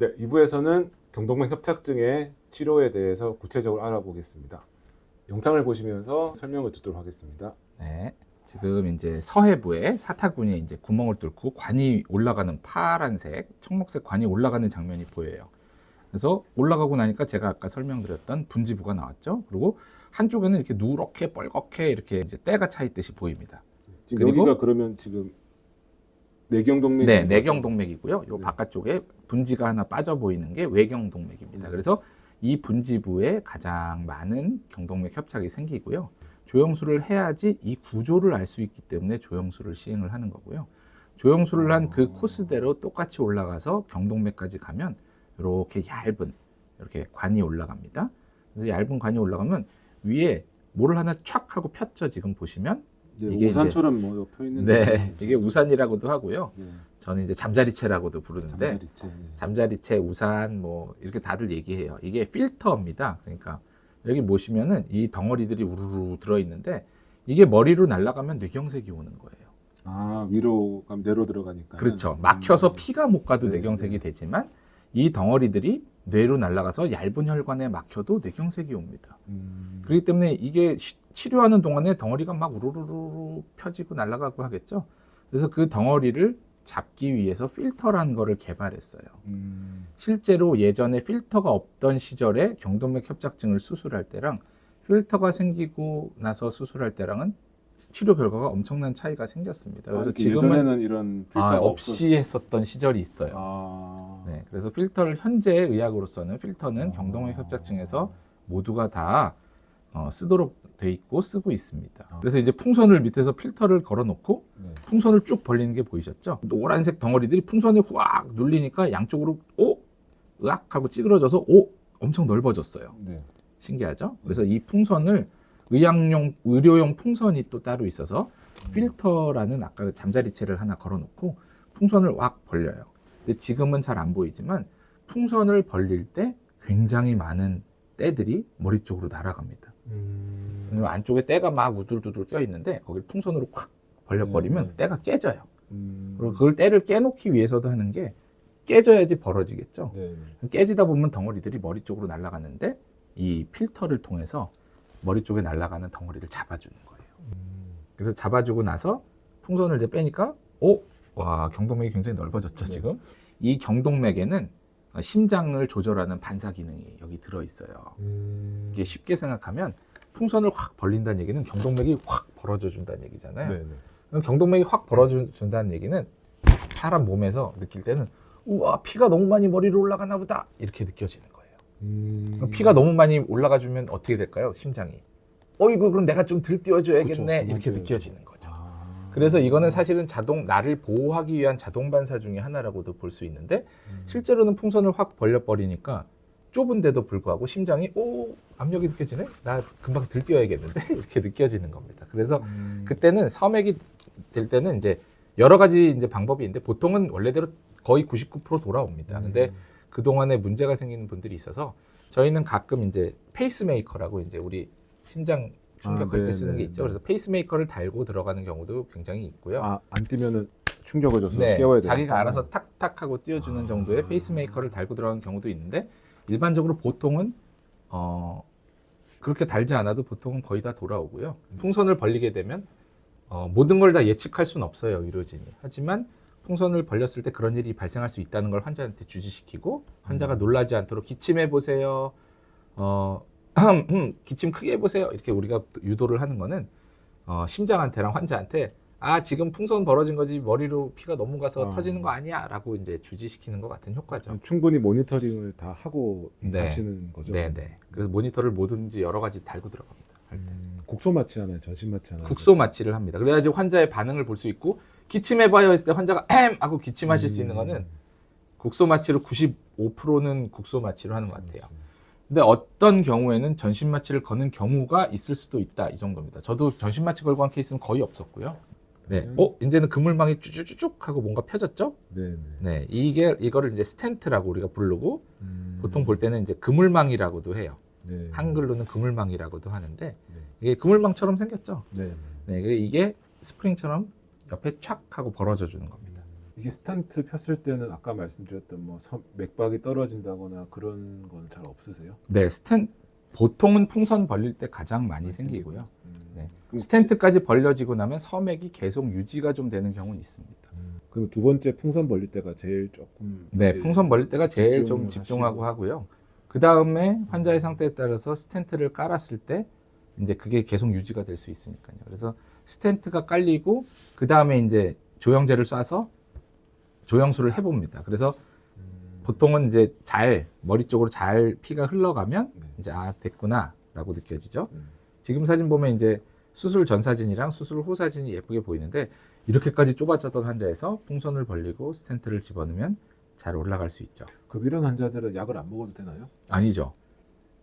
네, 2부에서는 경동맥 협착증의 치료에 대해서 구체적으로 알아보겠습니다. 영상을 보시면서 설명을 듣도록 하겠습니다. 네. 지금 이제 서해부에 사타구니에 이제 구멍을 뚫고 관이 올라가는 파란색, 청록색 관이 올라가는 장면이 보여요. 그래서 올라가고 나니까 제가 아까 설명드렸던 분지부가 나왔죠. 그리고 한쪽에는 이렇게 누렇게 뻘겋게 이렇게 이제 때가 차 있듯이 보입니다. 지금 그리고- 여기가 그러면 지금 내경 동맥 네, 내경 동맥이고요. 요 네. 바깥쪽에 분지가 하나 빠져 보이는 게 외경 동맥입니다. 네. 그래서 이 분지부에 가장 많은 경동맥 협착이 생기고요. 조영수를 해야지 이 구조를 알 수 있기 때문에 조영수를 시행을 하는 거고요. 조영수를 한그 어. 코스대로 똑같이 올라가서 경동맥까지 가면 이렇게 얇은 이렇게 관이 올라갑니다. 그래서 얇은 관이 올라가면 위에 뭐를 하나 촥 하고 폈죠. 지금 보시면 네, 이게 우산처럼 뭐 옆에 있는데 네, 이게 우산이라고도 하고요. 네, 저는 이제 잠자리채라고도 부르는데 잠자리채. 네. 잠자리채, 우산 뭐 이렇게 다들 얘기해요. 이게 필터입니다. 그러니까 여기 보시면은 이 덩어리들이 우르르 들어 있는데 이게 머리로 날아가면 뇌경색이 오는 거예요. 아 위로 가면 내로 들어가니까 그렇죠. 막혀서 음. 피가 못 가도 네, 뇌경색이 네. 되지만 이 덩어리들이 뇌로 날아가서 얇은 혈관에 막혀도 뇌경색이 옵니다. 음. 그렇기 때문에 이게 시- 치료하는 동안에 덩어리가 막 우르르르 펴지고 날아가고 하겠죠. 그래서 그 덩어리를 잡기 위해서 필터라는 거를 개발했어요. 음. 실제로 예전에 필터가 없던 시절에 경동맥 협착증을 수술할 때랑 필터가 생기고 나서 수술할 때랑은 치료 결과가 엄청난 차이가 생겼습니다. 아, 그래서 이렇게 지금은 예전에는 이런 필터가 아, 없이 했었던 시절이 있어요. 아. 네, 그래서 필터를 현재 의학으로서는 필터는 아. 경동맥 협착증에서 모두가 다 어, 쓰도록 돼 있고 쓰고 있습니다. 아. 그래서 이제 풍선을 밑에서 필터를 걸어 놓고 네. 풍선을 쭉 벌리는 게 보이셨죠? 노란색 덩어리들이 풍선에 후악 눌리니까 양쪽으로 오 으악 하고 찌그러져서 오 엄청 넓어졌어요. 네. 신기하죠? 그래서 이 풍선을 의학용 의료용 풍선이 또 따로 있어서 필터라는 아까 그 잠자리채를 하나 걸어 놓고 풍선을 확 벌려요. 근데 지금은 잘 안 보이지만 풍선을 벌릴 때 굉장히 많은 때들이 머리 쪽으로 날아갑니다. 음. 안쪽에 때가 막 우둘두둘 껴 있는데 거길 풍선으로 콱 벌려버리면 네, 네. 때가 깨져요. 음. 그리고 그걸 때를 깨놓기 위해서도 하는 게 깨져야지 벌어지겠죠. 네. 깨지다 보면 덩어리들이 머리 쪽으로 날아가는데 이 필터를 통해서 머리 쪽에 날아가는 덩어리를 잡아주는 거예요. 음. 그래서 잡아주고 나서 풍선을 이제 빼니까 오, 와 경동맥이 굉장히 넓어졌죠 네. 지금. 이 경동맥에는 심장을 조절하는 반사 기능이 여기 들어 있어요. 음. 이게 쉽게 생각하면 풍선을 확 벌린다는 얘기는 경동맥이 확 벌어져 준다는 얘기잖아요. 네. 네. 그럼 경동맥이 확 벌어준다는 얘기는 사람 몸에서 느낄 때는 우와 피가 너무 많이 머리로 올라가나 보다 이렇게 느껴지는 거예요. 음. 피가 너무 많이 올라가 주면 어떻게 될까요? 심장이. 어이구 그럼 내가 좀 들 띄워줘야겠네 그쵸, 이렇게. 느껴지는. 아. 그래서 이거는 사실은 자동 나를 보호하기 위한 자동 반사 중에 하나라고도 볼 수 있는데 음. 실제로는 풍선을 확 벌려 버리니까 좁은데도 불구하고 심장이 오 압력이 느껴지네 나 금방 들 띄워야겠는데 이렇게 느껴지는 겁니다. 그래서 음. 그때는 섬액이 될 때는 이제 여러 가지 이제 방법이 있는데 보통은 원래대로 거의 99% 돌아옵니다. 근데 음. 그 동안에 문제가 생기는 분들이 있어서 저희는 가끔 이제 페이스메이커라고 이제 우리 심장 충격할 아, 때 쓰는 네, 게 네, 있죠. 네. 그래서 페이스메이커를 달고 들어가는 경우도 굉장히 있고요. 아, 안 뛰면은 충격을 줘서 네, 깨워야 돼. 자기가 알아서 탁탁 하고 띄워주는 아. 정도의 페이스메이커를 달고 들어가는 경우도 있는데 일반적으로 보통은 어 그렇게 달지 않아도 보통은 거의 다 돌아오고요. 풍선을 벌리게 되면 어, 모든 걸 다 예측할 수는 없어요 의료진이. 하지만 풍선을 벌렸을 때 그런 일이 발생할 수 있다는 걸 환자한테 주지시키고 환자가 음. 놀라지 않도록 기침해 보세요. 어 기침 크게 해보세요. 이렇게 우리가 유도를 하는 거는 어, 심장한테랑 환자한테 아 지금 풍선 벌어진 거지 머리로 피가 넘어가서 아. 터지는 거 아니야라고 이제 주지시키는 것 같은 효과죠. 충분히 모니터링을 다 하고 네. 하시는 거죠. 네 네. 그래서 모니터를 뭐든지 여러 가지 달고 들어갑니다. 음, 국소 마취 하나요? 전신 마취 하나요? 국소 마취를 합니다. 그래야지 환자의 반응을 볼 수 있고 기침해봐요 했을 때 환자가 엠 하고 기침하실 수 있는 음. 거는 국소 마취로 95%는 국소 마취로 하는 것 같아요. 근데 어떤 경우에는 전신 마취를 거는 경우가 있을 수도 있다 이 정도입니다. 저도 전신 마취 걸고 한 케이스는 거의 없었고요. 네, 음. 어 이제는 그물망이 쭈쭈쭈쭉 하고 뭔가 펴졌죠? 네. 네. 네, 이게 이거를 이제 스텐트라고 우리가 부르고 음. 보통 볼 때는 이제 그물망이라고도 해요. 네. 한글로는 그물망이라고도 하는데 네. 이게 그물망처럼 생겼죠. 네. 네, 이게 스프링처럼 옆에 촥 하고 벌어져 주는 겁니다. 이게 스턴트 폈을 때는 아까 말씀드렸던 뭐 선- 맥박이 떨어진다거나 그런 건 잘 없으세요? 네, 스텐 보통은 풍선 벌릴 때 가장 많이 생기고요. 음. 네. 그럼 스텐트까지 벌려지고 나면 서맥이 계속 유지가 좀 되는 경우는 있습니다. 음. 그럼 두 번째 풍선 벌릴 때가 제일 조금 네, 이제 풍선 벌릴 때가 제일 좀 집중하고 하시고. 하고요. 그 다음에 환자의 상태에 따라서 스텐트를 깔았을 때 이제 그게 계속 유지가 될 수 있으니까요. 그래서 스텐트가 깔리고 그 다음에 이제 조영제를 쏴서 조영수를 해봅니다. 그래서 음. 보통은 이제 잘 머리 쪽으로 잘 피가 흘러가면 네. 이제 아 됐구나라고 느껴지죠. 음. 지금 사진 보면 이제 수술 전 사진이랑 수술 후 사진이 예쁘게 보이는데 이렇게까지 좁아졌던 환자에서 풍선을 벌리고 스텐트를 집어넣으면 잘 올라갈 수 있죠. 그럼 이런 환자들은 약을 안 먹어도 되나요? 아니죠.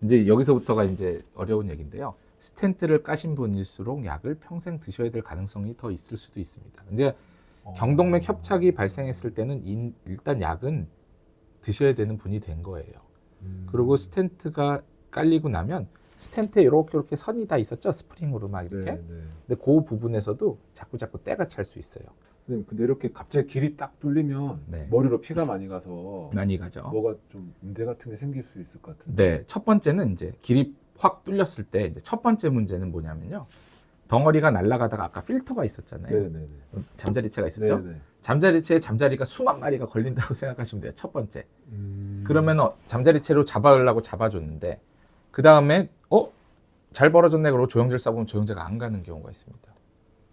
이제 여기서부터가 이제 어려운 얘기인데요. 스텐트를 까신 분일수록 약을 평생 드셔야 될 가능성이 더 있을 수도 있습니다. 근데 경동맥 협착이 발생했을 때는 인- 일단 약은 드셔야 되는 분이 된 거예요. 음. 그리고 스텐트가 깔리고 나면 스텐트에 이렇게 이렇게 선이 다 있었죠 스프링으로 막 이렇게. 네, 네. 근데 그 부분에서도 자꾸 자꾸 때가 찰 수 있어요. 선생님 근데 이렇게 갑자기 길이 딱 뚫리면 네. 머리로 피가 많이 가서 많이 가죠. 뭐가 좀 문제 같은 게 생길 수 있을 것 같은데. 네, 첫 번째는 이제 길이 확 뚫렸을 때 이제 첫 번째 문제는 뭐냐면요. 덩어리가 날아가다가 아까 필터가 있었잖아요. 네, 네, 네. 잠자리채가 있었죠. 네, 네. 잠자리채에 잠자리가 수만 마리가 걸린다고 생각하시면 돼요. 첫 번째. 음. 그러면 어, 잠자리채로 잡아가려고 잡아줬는데 그 다음에 어? 잘 벌어졌네 그러고 조영제를 쏴보면 조영제가 안 가는 경우가 있습니다.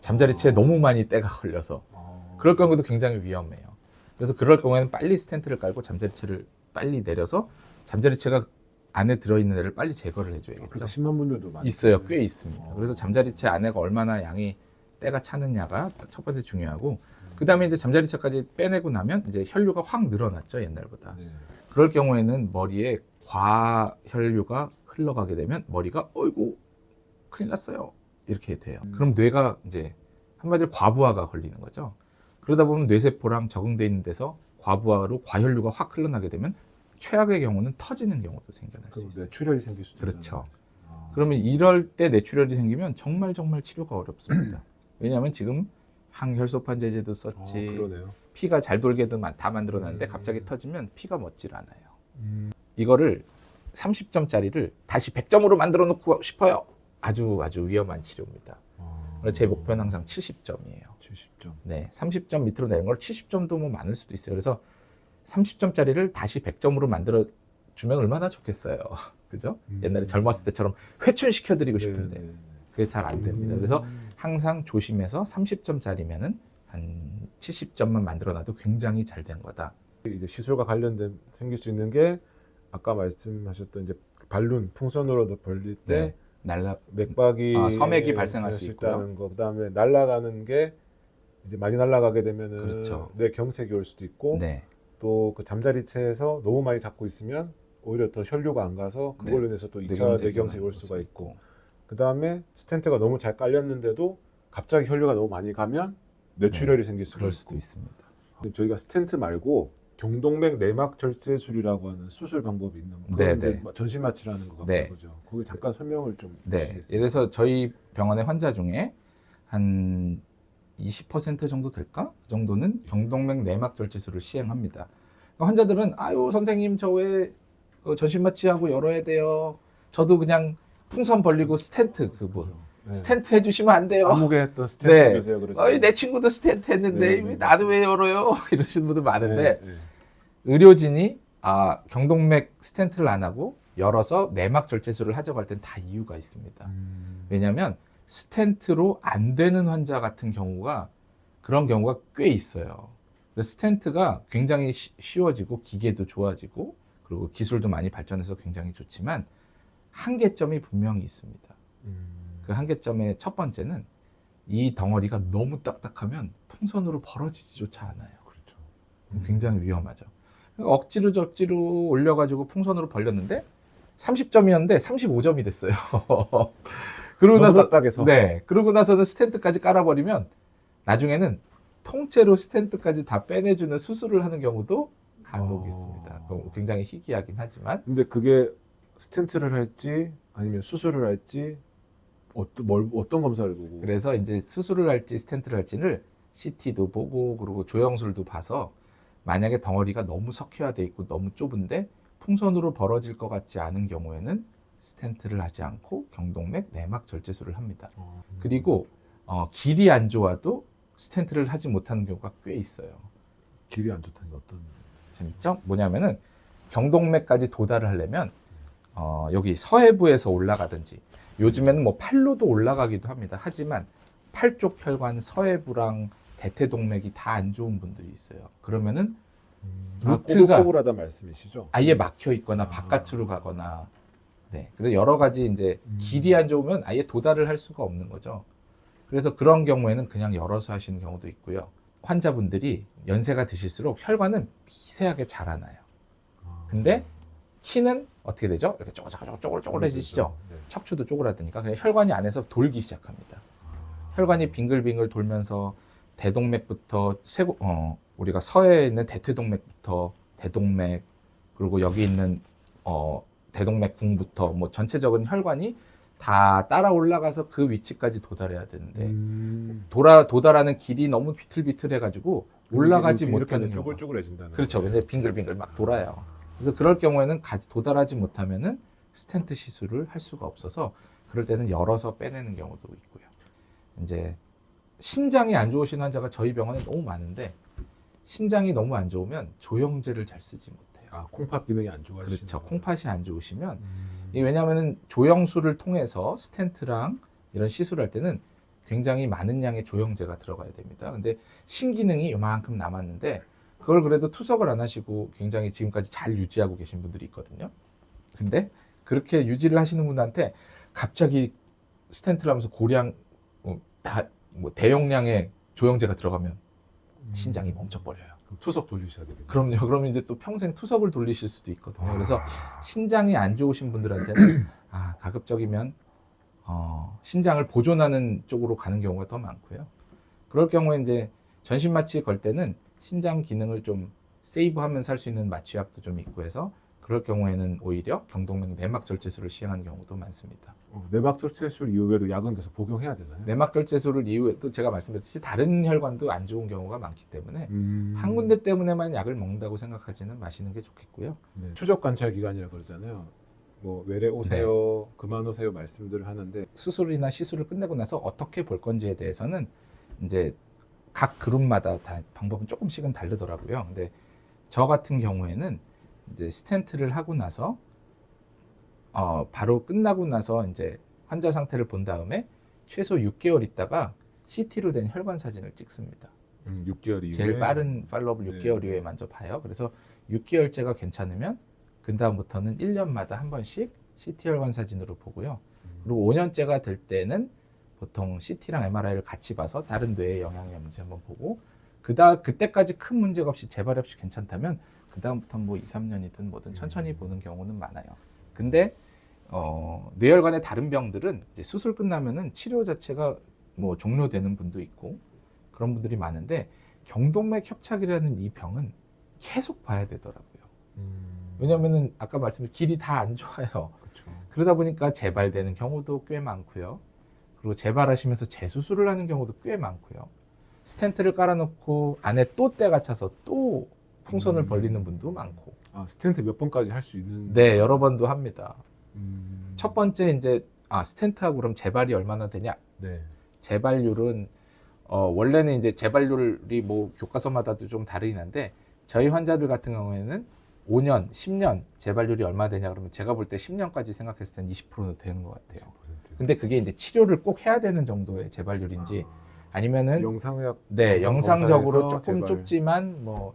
잠자리채에 아. 너무 많이 때가 걸려서 아. 그럴 경우도 굉장히 위험해요. 그래서 그럴 경우에는 빨리 스텐트를 깔고 잠자리채를 빨리 내려서 잠자리채가 안에 들어있는 애를 빨리 제거를 해줘야겠죠. 심한 분들도 많이 있어요. 꽤 있습니다. 어. 그래서 잠자리채 안에가 얼마나 양이 때가 차느냐가 첫 번째 중요하고 그 다음에 이제 잠자리채까지 빼내고 나면 이제 혈류가 확 늘어났죠 옛날보다. 네. 그럴 경우에는 머리에 과혈류가 흘러가게 되면 머리가 어이구 큰일 났어요 이렇게 돼요. 음. 그럼 뇌가 이제 한마디로 과부하가 걸리는 거죠. 그러다 보면 뇌세포랑 적응돼 있는 데서 과부하로 과혈류가 확 흘러나게 되면 최악의 경우는 터지는 경우도 생겨날 수 있어요. 뇌출혈이 생길 수도 그렇죠. 아. 그러면 이럴 때 뇌출혈이 생기면 정말 정말 치료가 어렵습니다. 왜냐하면 지금 항혈소판제제도 아, 썼지 그러네요. 피가 잘 돌게도 만- 다 만들어놨는데 음. 갑자기 터지면 피가 멋질 않아요. 음. 이거를 30점짜리를 다시 100점으로 만들어 놓고 싶어요. 아주 아주 위험한 치료입니다. 아. 그래서 제 목표는 항상 70점이에요. 70점. 네, 30점 밑으로 내는 걸 70점도 뭐 많을 수도 있어요. 그래서 30점짜리를 다시 100점으로 만들어 주면 얼마나 좋겠어요. 그죠? 음. 옛날에 젊었을 때처럼 회춘시켜 드리고 네, 싶은데 네, 네. 그게 잘 안 됩니다. 음. 그래서 항상 조심해서 30점짜리면은 한 70점만 만들어 놔도 굉장히 잘 된 거다. 이제 시술과 관련된 생길 수 있는 게 아까 말씀하셨던 이제 발룬 풍선으로 벌릴 때 네. 날라 맥박이 아, 섬액이 발생할 수 있다는 거 그다음에 날아가는 게 이제 많이 날아가게 되면은 그렇죠. 뇌 경색이 올 수도 있고 네. 또 그 잠자리채에서 너무 많이 잡고 있으면 오히려 더 혈류가 안 가서 그걸로 네. 인해서 또 2차 뇌경색이 올올 수가 수 있고 그 다음에 스텐트가 너무 잘 깔렸는데도 갑자기 혈류가 너무 많이 가면 뇌출혈이 생길 수가 그럴 있고 수도 있습니다. 저희가 스텐트 말고 경동맥 내막 절제술이라고 하는 수술 방법이 있는 거. 네, 그건 이제 네. 전신 마취라는 거 같은 네. 거죠. 거기 잠깐 설명을 좀 네. 해주시겠어요? 그래서 저희 병원의 환자 중에 한 20% 정도 될까? 그 정도는 경동맥 내막 절제술을 시행합니다. 그러니까 환자들은 아유 선생님 저 왜 전신 마취하고 열어야 돼요. 저도 그냥 풍선 벌리고 스텐트 그분 네. 스텐트 해주시면 안 돼요. 아무개 했던 스텐트 네. 주세요. 그러죠. 어이 내 친구도 스텐트 했는데 네, 왜 네, 나도. 왜 열어요? 이러시는 분들 많은데 네, 네. 의료진이 아 경동맥 스텐트를 안 하고 열어서 내막 절제술을 하자고 할 땐 다 이유가 있습니다. 음. 왜냐하면 스텐트로 안 되는 환자 같은 경우가 그런 경우가 꽤 있어요. 스텐트가 굉장히 쉬- 쉬워지고 기계도 좋아지고 그리고 기술도 많이 발전해서 굉장히 좋지만 한계점이 분명히 있습니다. 음. 그 한계점의 첫 번째는 이 덩어리가 너무 딱딱하면 풍선으로 벌어지지조차 않아요. 그렇죠. 굉장히 위험하죠. 그러니까 억지로 저지로 올려가지고 풍선으로 벌렸는데 30점이었는데 35점이 됐어요. 그러고 나서 딱딱해서. 네, 그러고 나서는 스텐트까지 깔아버리면 나중에는 통째로 스텐트까지 다 빼내주는 수술을 하는 경우도 간혹 어. 있습니다. 굉장히 희귀하긴 하지만 근데 그게 스텐트를 할지 아니면 수술을 할지 어떤 뭘 어떤 검사를 보고 그래서 이제 수술을 할지 스텐트를 할지를 CT도 보고 그리고 조영술도 봐서 만약에 덩어리가 너무 석회화돼 있고 너무 좁은데 풍선으로 벌어질 것 같지 않은 경우에는 스텐트를 하지 않고 경동맥 내막 절제술을 합니다. 어, 그리고 어, 길이 안 좋아도 스텐트를 하지 못하는 경우가 꽤 있어요. 길이 안 좋다는 게 어떤? 재밌죠? 뭐냐면은 경동맥까지 도달을 하려면 어, 여기 서해부에서 올라가든지 요즘에는 뭐 팔로도 올라가기도 합니다. 하지만 팔 쪽 혈관 서해부랑 대퇴동맥이 다 안 좋은 분들이 있어요. 그러면은 아, 루트가- 꼬불꼬불하다 말씀이시죠? 아예 막혀 있거나 아. 바깥으로 가거나 네. 그래서 여러 가지 이제 음. 길이 안 좋으면 아예 도달을 할 수가 없는 거죠. 그래서 그런 경우에는 그냥 열어서 하시는 경우도 있고요. 환자분들이 연세가 드실수록 혈관은 미세하게 자라나요. 아. 근데 키는 어떻게 되죠? 이렇게 쪼글쪼글 쪼글쪼글해지시죠? 네. 척추도 쪼그라드니까 그냥 혈관이 안에서 돌기 시작합니다. 혈관이 빙글빙글 돌면서 대동맥부터 쇄골, 어, 우리가 서해에 있는 대퇴동맥부터 대동맥 그리고 여기 있는 어, 대동맥 궁부터 뭐 전체적인 혈관이 다 따라 올라가서 그 위치까지 도달해야 되는데 음. 돌아 도달하는 길이 너무 비틀비틀해가지고 올라가지 못하는 경우가 쪼글쪼글해진다는. 그렇죠. 근데 빙글빙글 막 돌아요. 그래서 그럴 경우에는 가- 도달하지 못하면은 스텐트 시술을 할 수가 없어서 그럴 때는 열어서 빼내는 경우도 있고요. 이제 신장이 안 좋으신 환자가 저희 병원에 너무 많은데 신장이 너무 안 좋으면 조영제를 잘 쓰지 못해요. 아 콩팥 기능이 안 좋아지시는. 그렇죠. 콩팥이 안 좋으시면 음. 이 왜냐하면 조영술을 통해서 스텐트랑 이런 시술할 때는 굉장히 많은 양의 조영제가 들어가야 됩니다. 근데 신기능이 요만큼 남았는데 그걸 그래도 투석을 안 하시고 굉장히 지금까지 잘 유지하고 계신 분들이 있거든요. 근데 그렇게 유지를 하시는 분한테 갑자기 스텐트를 하면서 고량 뭐, 다, 뭐 대용량의 조영제가 들어가면 신장이 멈춰버려요. 그럼 투석 돌리셔야 되겠네요. 그럼요. 그러면 이제 또 평생 투석을 돌리실 수도 있거든요. 그래서 신장이 안 좋으신 분들한테는 아, 가급적이면 어, 신장을 보존하는 쪽으로 가는 경우가 더 많고요. 그럴 경우에 이제 전신 마취 걸 때는 신장 기능을 좀 세이브하면서 할 수 있는 마취약도 좀 있고 해서 그럴 경우에는 오히려 경동맥 내막 절제술을 시행하는 경우도 많습니다. 어, 내막 절제술 이후에도 약은 계속 복용해야 되나요? 내막 절제술을 이후에 또 제가 말씀드렸듯이 다른 혈관도 안 좋은 경우가 많기 때문에 음. 한 군데 때문에만 약을 먹는다고 생각하지는 마시는 게 좋겠고요. 네. 추적 관찰 기간이라 그러잖아요. 뭐 외래 오세요, 그만 오세요 말씀들을 하는데 수술이나 시술을 끝내고 나서 어떻게 볼 건지에 대해서는 이제 각 그룹마다 다 방법은 조금씩은 다르더라고요. 근데 저 같은 경우에는 이제 스텐트를 하고 나서 어 바로 끝나고 나서 이제 환자 상태를 본 다음에 최소 6개월 있다가 CT로 된 혈관 사진을 찍습니다. 음, 6개월 이후에 제일 빠른 팔로업을 네. 6개월 이후에 먼저 봐요. 그래서 6개월째가 괜찮으면 그 다음부터는 1년마다 한 번씩 CT 혈관 사진으로 보고요. 그리고 5년째가 될 때는 보통 CT랑 MRI를 같이 봐서 다른 뇌의 영향이 없는지 한번 보고 그다 그때까지 큰 문제가 없이 재발 없이 괜찮다면 그 다음부터 뭐 2, 3년이든 뭐든 천천히 음. 보는 경우는 많아요. 근데 어, 뇌혈관의 다른 병들은 이제 수술 끝나면은 치료 자체가 뭐 종료되는 분도 있고 그런 분들이 많은데 경동맥 협착이라는 이 병은 계속 봐야 되더라고요. 음, 왜냐면은 아까 말씀드린 길이 다 안 좋아요. 그렇죠. 그러다 보니까 재발되는 경우도 꽤 많고요. 그리고 재발하시면서 재수술을 하는 경우도 꽤 많고요. 스텐트를 깔아놓고 안에 또 때가 차서 또 풍선을 음. 벌리는 분도 많고. 아 스텐트 몇 번까지 할 수 있는? 네, 여러 번도 합니다. 음, 첫 번째 이제 아 스텐트하고 그럼 재발이 얼마나 되냐? 네. 재발률은 어, 원래는 이제 재발률이 뭐 교과서마다도 좀 다르긴 한데 저희 환자들 같은 경우에는 5년, 10년 재발률이 얼마 되냐 그러면 제가 볼 때 10년까지 생각했을 땐 20%는 되는 것 같아요. 10%. 근데 그게 이제 치료를 꼭 해야 되는 정도의 재발률인지 아 니면은 영상의학 네 영상 영상적으로 조금 재발. 좁지만 뭐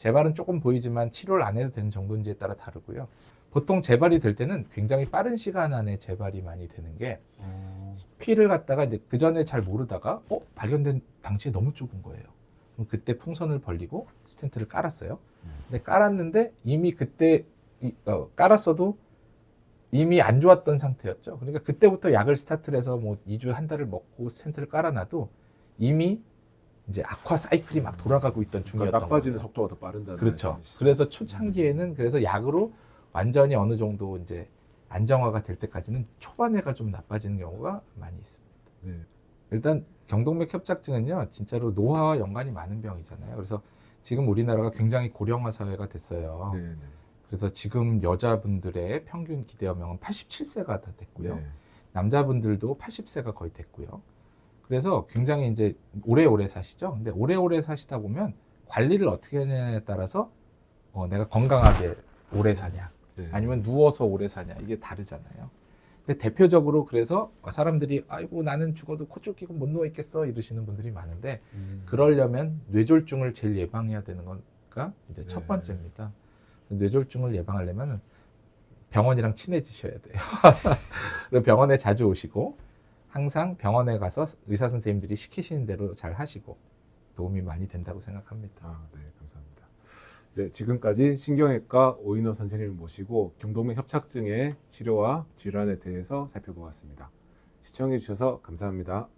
재발은 조금 보이지만 치료를 안 해도 되는 정도인지에 따라 다르고요. 보통 재발이 될 때는 굉장히 빠른 시간 안에 재발이 많이 되는 게 어, 피를 갖다가 이제 그 전에 잘 모르다가 어 발견된 당시에 너무 좁은 거예요. 그럼 그때 풍선을 벌리고 스텐트를 깔았어요. 음. 근데 깔았는데 이미 그때 이- 어, 깔았어도 이미 안 좋았던 상태였죠. 그러니까 그때부터 약을 스타트를 해서 뭐 2주 한 달을 먹고 스텐트를 깔아놔도 이미 이제 악화 사이클이 막 돌아가고 있던 그러니까 중이었던 나빠지는 거죠. 속도가 더 빠른다는 그렇죠. 말씀이시죠? 그래서 초창기에는 그래서 약으로 완전히 어느 정도 이제 안정화가 될 때까지는 초반에가 좀 나빠지는 경우가 많이 있습니다. 네. 일단 경동맥 협착증은요, 진짜로 노화와 연관이 많은 병이잖아요. 그래서 지금 우리나라가 굉장히 고령화 사회가 됐어요. 네, 네. 그래서 지금 여자분들의 평균 기대연명은 87세가 다 됐고요. 네. 남자분들도 80세가 거의 됐고요. 그래서 굉장히 이제 오래오래 사시죠. 근데 오래오래 사시다 보면 관리를 어떻게 하냐에 따라서 어, 내가 건강하게 오래 사냐, 네. 아니면 누워서 오래 사냐 이게 다르잖아요. 근데 대표적으로 그래서 사람들이 아이고 나는 죽어도 코줄 끼고 못 누워 있겠어 이러시는 분들이 많은데 음. 그러려면 뇌졸중을 제일 예방해야 되는 거가 이제 첫 네. 번째입니다. 뇌졸중을 예방하려면 병원이랑 친해지셔야 돼요. 병원에 자주 오시고 항상 병원에 가서 의사 선생님들이 시키시는 대로 잘 하시고 도움이 많이 된다고 생각합니다. 아, 네, 감사합니다. 네, 지금까지 신경외과 오인호 선생님을 모시고 경동맥 협착증의 치료와 질환에 대해서 살펴보았습니다. 시청해 주셔서 감사합니다.